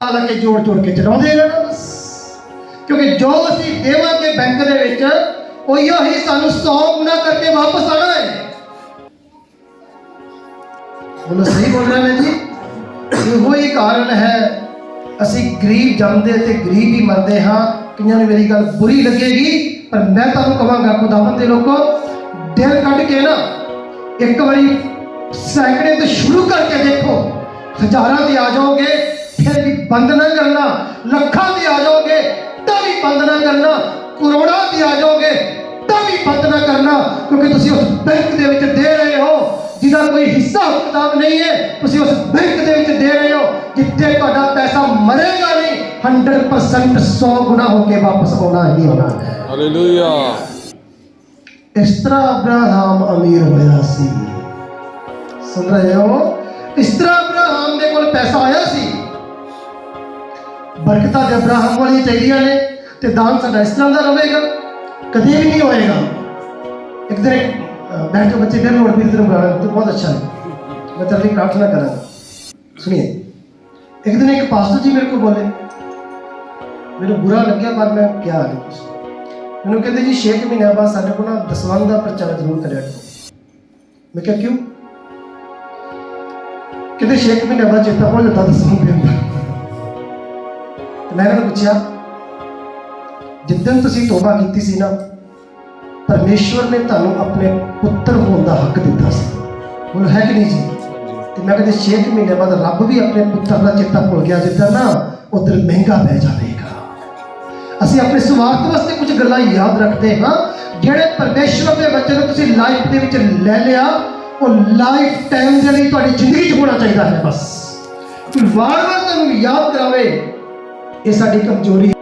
ਲਾ ਕੇ ਜੋੜ ਜੋੜ ਕੇ ਚਲਾਉਂਦੇ ਰਹਿਣਾ ਬਸ ਕਿਉਂਕਿ ਜੋ ਅਸੀਂ ਦੇਵਾਂਗੇ ਬੈਂਕ ਦੇ ਵਿੱਚ ਉਹੀ ਹੀ ਸਾਨੂੰ 100 ਗੁਣਾ ਕਰਕੇ ਵਾਪਸ ਆਣਾ ਹੈ। ਬੋਲੋ ਸਹੀ ਬੋਲ ਰਹੇ ਨੇ ਜੀ। ਇਹੋ ਹੀ ਕਾਰਨ ਹੈ, ਅਸੀਂ ਗਰੀਬ ਜੰਮਦੇ ਤੇ ਗਰੀਬ ਹੀ ਮਰਦੇ ਹਾਂ। ਕਈਆਂ ਨੂੰ ਮੇਰੀ ਗੱਲ ਬੁਰੀ ਲੱਗੇਗੀ, ਪਰ ਮੈਂ ਤੁਹਾਨੂੰ ਕਹਾਂਗਾ, ਖੁਦਾਵੰਦ ਦੇ ਲੋਕੋ, ਦਿਲ ਕੱਢ ਕੇ ਨਾ ਇੱਕ ਵਾਰੀ ਸੈਂਕੜੇ ਤੋਂ ਸ਼ੁਰੂ ਕਰਕੇ ਦੇਖੋ। ਹਜ਼ਾਰਾਂ ਤੇ ਆ ਜਾਓਗੇ ਬੰਦ ਨਾ ਕਰਨਾ। ਲੱਖਾਂ ਦੇ ਆ ਜਾਓਗੇ ਤਾਂ ਵੀ ਬੰਦ ਨਾ ਕਰਨਾ। ਕਰੋੜਾਂ ਦੇ ਆ ਜਾਓਗੇ ਤਾਂ ਵੀ ਬੰਦ ਨਾ ਕਰਨਾ। ਕਿਉਂਕਿ ਤੁਸੀਂ ਉਸ ਬੈਂਕ ਦੇ ਵਿੱਚ ਦੇ ਰਹੇ ਹੋ ਜਿਹਦਾ ਕੋਈ ਹਿਸਾਬ ਕਿਤਾਬ ਨਹੀਂ ਹੈ ਤੁਸੀਂ ਉਸ ਬੈਂਕ ਦੇ ਵਿੱਚ ਦੇ ਰਹੇ ਹੋ ਜਿੱਥੇ ਤੁਹਾਡਾ ਪੈਸਾ ਮਰੇਗਾ ਨਹੀਂ 100% 100 ਗੁਣਾ ਹੋ ਕੇ ਵਾਪਸ ਆਉਣਾ ਹੀ ਆਉਣਾ ਹੈ। ਹਾਲੇਲੂਇਆ ਇਸ ਤਰ੍ਹਾਂ ਅਬਰਾਹਮ ਅਮੀਰ ਹੋਇਆ ਸੀ। ਸੁਣ ਰਹੇ ਹੋ? ਇਸ ਤਰ੍ਹਾਂ ਅਬਰਾਹਮ ਦੇ ਕੋਲ ਪੈਸਾ ਆਇਆ ਸੀ ਬਰਕਤਾਂ ਅਬਰਾਹਮ ਵਾਲੀ ਚਾਹੀਦੀਆਂ ਨੇ ਤੇ ਦਾਨ ਸਾਡਾ ਇਸ ਤਰ੍ਹਾਂ ਦਾ ਰਹੇਗਾ, ਕਦੇ ਵੀ ਨਹੀਂ ਹੋਏਗਾ। ਇੱਕ ਦਿਨ ਬੈਠ ਕੇ ਬੱਚੇ ਫਿਰ ਨੋਟ ਵੀ ਤਰ੍ਹਾਂ ਬਣਾ ਤੇ ਬਹੁਤ ਅੱਛਾ ਹੈ। ਮੈਂ ਤੇਰੇ ਲਈ ਪ੍ਰਾਰਥਨਾ ਕਰਾਂਗਾ। ਸੁਣੀਏ, ਇੱਕ ਦਿਨ ਇੱਕ ਪਾਸਟਰ ਜੀ ਮੇਰੇ ਕੋਲ ਬੋਲੇ, ਮੈਨੂੰ ਬੁਰਾ ਲੱਗਿਆ ਪਰ ਮੈਂ ਕਿਹਾ ਅਗੇ ਕੁਝ ਮੈਨੂੰ ਕਹਿੰਦੇ ਜੀ 6 ਮਹੀਨਿਆਂ ਬਾਅਦ ਸਾਡੇ ਕੋਲ ਨਾ ਦਸਵੰਦ ਦਾ ਪ੍ਰਚਾਰ ਜ਼ਰੂਰ ਕਰਿਆ ਮੈਂ ਕਿਹਾ, ਕਿਉਂ? ਕਹਿੰਦੇ 6 ਮਹੀਨਿਆਂ ਬਾਅਦ ਚੇਤਾ ਭੁੱਲ ਜਾਂਦਾ ਦਸਵੰਦ ਦੇ ਮੈਂ ਇਹਨਾਂ ਨੂੰ ਪੁੱਛਿਆ ਜਿੱਦਣ ਤੁਸੀਂ ਤੋਬਾ ਕੀਤੀ ਸੀ ਨਾ, ਪਰਮੇਸ਼ਵਰ ਨੇ ਤੁਹਾਨੂੰ ਆਪਣੇ ਪੁੱਤਰ ਹੋਣ ਦਾ ਹੱਕ ਦਿੱਤਾ ਸੀ। ਹੁਣ ਹੈ ਕਿ ਨਹੀਂ ਜੀ? ਤੇ ਮੈਂ ਕਹਿੰਦੇ 6 ਮਹੀਨੇ ਬਾਅਦ ਰੱਬ ਵੀ ਆਪਣੇ ਪੁੱਤਰ ਦਾ ਚੇਤਾ ਭੁੱਲ ਗਿਆ ਜਿੱਦਾਂ ਨਾ ਉਧਰ ਮਹਿੰਗਾ ਪੈ ਜਾਵੇਗਾ। ਅਸੀਂ ਆਪਣੇ ਸਵਾਰਥ ਵਾਸਤੇ ਕੁਝ ਗੱਲਾਂ ਯਾਦ ਰੱਖਦੇ ਹਾਂ, ਜਿਹੜੇ ਪਰਮੇਸ਼ਵਰ ਦੇ ਬੱਚੇ ਨੂੰ ਤੁਸੀਂ ਲਾਈਫ ਦੇ ਵਿੱਚ ਲੈ ਲਿਆ, ਉਹ ਲਾਈਫ ਟਾਈਮ ਦੇ ਲਈ ਤੁਹਾਡੀ ਜ਼ਿੰਦਗੀ 'ਚ ਹੋਣਾ ਚਾਹੀਦਾ ਹੈ ਬਸ। ਕਿ ਵਾਰ-ਵਾਰ ਤੁਹਾਨੂੰ ਯਾਦ ਕਰਾਵੇ ਇਹ ਸਾਡੀ ਕਮਜ਼ੋਰੀ